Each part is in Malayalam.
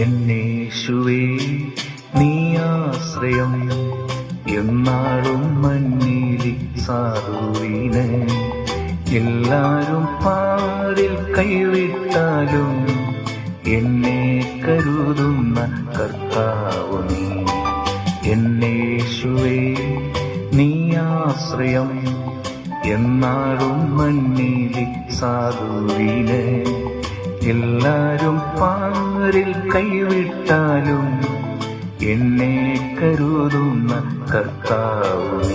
എന്നേശുവേ നീ ആശ്രയം എന്നാളും മണ്ണിലി സാറുവീന് എല്ലാരും പാടിൽ കൈവിട്ടാലും എന്നെ കരുതുന്ന കർത്താവ് നീ. എന്നേശുവേ നീ ആശ്രയം എന്നാളും മണ്ണിലി സാധുവിനെ എല്ലാരും പാറിൽ കൈവിട്ടാലും എന്നെ കരുതുന്ന കർത്താവ്.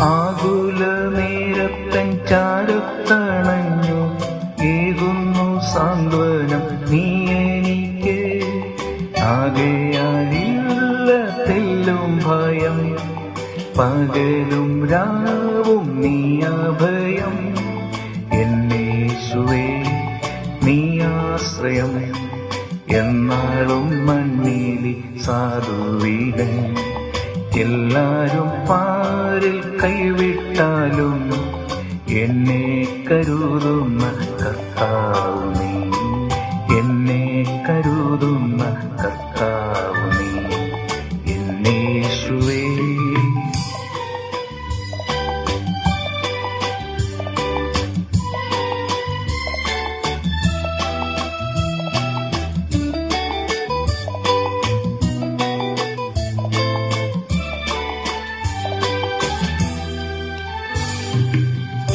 ആകുലനേരത്തൻ സാന്ത്വനം നീ എനിക്ക്. ആകെയാലില്ല തെല്ലും ഭയം പകലും രാവും നീ അഭയം. എന്നേശുവേ നീ ആശ്രയം എന്നാളും മണ്ണിലി സാധുവിനെ എല്ലാരും പാരിൽ കൈവിട്ടാലും എന്നെ കരുതുന്ന കർത്താവ്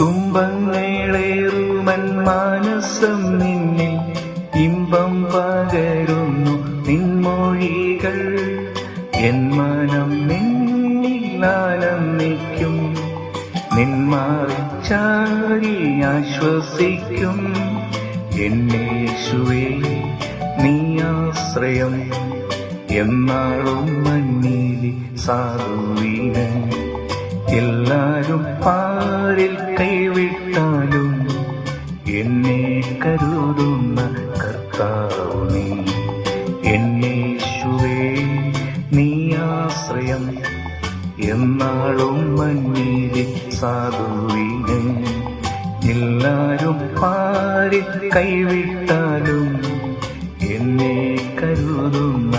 തുമ്പങ്ങളേറുമൻ മാനസം നിന്നിൽ ഇമ്പം പകരുന്നു നിൻമൊഴികൾ. എൻ മനം നിന്നിലാലന്നിക്കും നിന്മാറിച്ചാരി ആശ്വസിക്കും. എന്നേശുവേ നീ ആശ്രയം. എന്നാളും മണ്ണീലി സാധുവിന് എല്ലാരും പാരിൽ കൈവിട്ടാലും എന്നെ കരുതുന്ന കർത്താവ് നീ. എന്നേശുവേ നീ ആശ്രയം എന്നാളും മഞ്ഞിലെ സാധുവിന്. എല്ലാരും പാരിൽ കൈവിട്ടാലും എന്നെ കരുതുന്ന